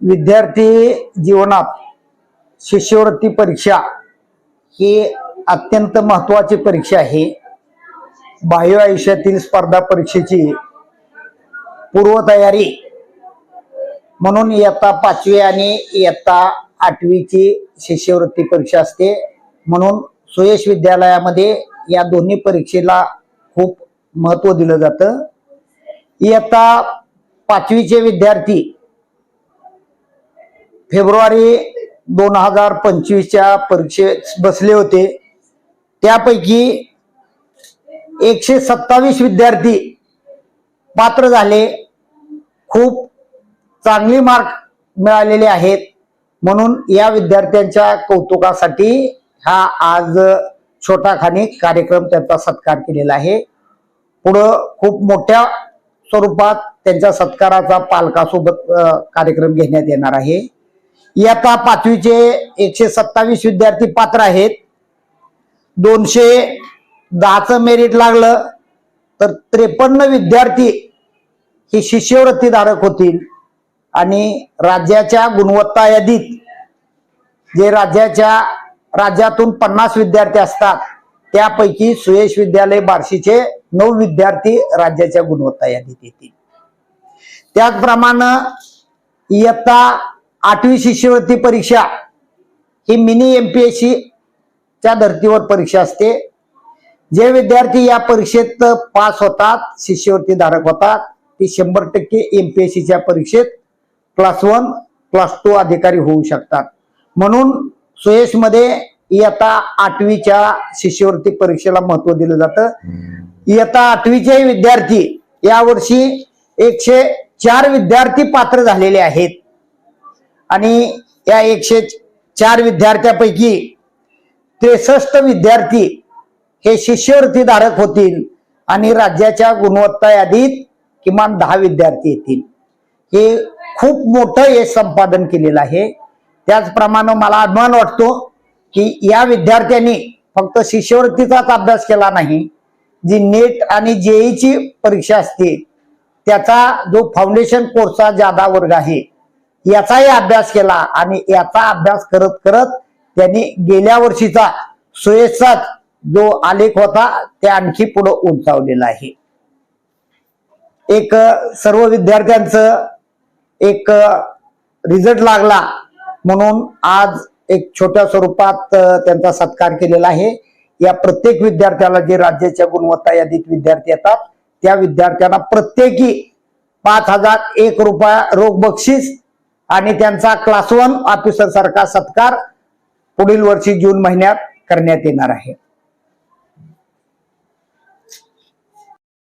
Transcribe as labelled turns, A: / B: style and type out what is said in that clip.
A: विद्यार्थी जीवनात शिष्यवृत्ती परीक्षा ही अत्यंत महत्वाची परीक्षा आहे. बाह्य आयुष्यातील स्पर्धा परीक्षेची पूर्वतयारी म्हणून इयत्ता पाचवी आणि इयत्ता आठवीची शिष्यवृत्ती परीक्षा असते. म्हणून सुयश विद्यालयामध्ये या दोन्ही परीक्षेला खूप महत्त्व दिलं जातं. इयत्ता पाचवीचे विद्यार्थी फेब्रुवारी दोन हजार पंचवीसच्या परीक्षेत बसले होते. त्यापैकी एकशे सत्तावीस विद्यार्थी पात्र झाले. खूप चांगली मार्क मिळालेले आहेत. म्हणून या विद्यार्थ्यांच्या कौतुकासाठी हा आज छोटा खानी कार्यक्रम त्यांचा सत्कार केलेला आहे. पुढं खूप मोठ्या स्वरूपात त्यांच्या सत्काराचा पालकासोबत कार्यक्रम घेण्यात येणार आहे. इयत्ता पाचवीचे एकशे सत्तावीस विद्यार्थी पात्र आहेत. दोनशे दहाचं मेरिट लागलं तर त्रेपन्न विद्यार्थी ही शिष्यवृत्तीधारक होतील. आणि राज्याच्या गुणवत्ता यादीत जे राज्याच्या राज्यातून पन्नास विद्यार्थी असतात त्यापैकी सुयश विद्यालय बार्शीचे नऊ विद्यार्थी राज्याच्या गुणवत्ता यादीत येतील. त्याचप्रमाणे इयत्ता आठवी शिष्यवृत्ती परीक्षा ही मिनी एमपीएससी च्या धर्तीवर परीक्षा असते. जे विद्यार्थी या परीक्षेत पास होतात शिष्यवृत्ती धारक होतात ते शंभर टक्के एमपीएससीच्या परीक्षेत क्लास वन क्लास टू अधिकारी होऊ शकतात. म्हणून सुयशमध्ये इयत्ता आठवीच्या शिष्यवृत्ती परीक्षेला महत्त्व दिलं जातं. इयत्ता आठवीचे विद्यार्थी यावर्षी एकशे चार विद्यार्थी पात्र झालेले आहेत. आणि या एकशे चार विद्यार्थ्यापैकी त्रेसष्ट विद्यार्थी हे शिष्यवृत्ती धारक होतील आणि राज्याच्या गुणवत्ता यादीत किमान दहा विद्यार्थी येतील. हे खूप मोठं यश संपादन केलेलं आहे. त्याचप्रमाणे मला अभिमान वाटतो की या विद्यार्थ्यांनी फक्त शिष्यवृत्तीचाच अभ्यास केला नाही जी नेट आणि जेईची परीक्षा असते त्याचा जो फाउंडेशन कोर्सचा जादा वर्ग आहे याचाही अभ्यास केला आणि याचा अभ्यास करत करत त्यांनी गेल्या वर्षीचा सुयशचाच जो आलेख होता ते आणखी पुढे उंचावलेला आहे. एक सर्व विद्यार्थ्यांचं एक रिझल्ट लागला म्हणून आज एक छोट्या स्वरूपात त्यांचा सत्कार केलेला आहे. या प्रत्येक विद्यार्थ्याला जे राज्याच्या गुणवत्ता यादीत विद्यार्थी येतात त्या विद्यार्थ्यांना प्रत्येकी पाच हजार एक रुपया रोख बक्षीस आणि त्यांचा क्लास वन ऑफिसर सारखा सत्कार पुढील वर्षी जून महिन्यात करण्यात येणार आहे.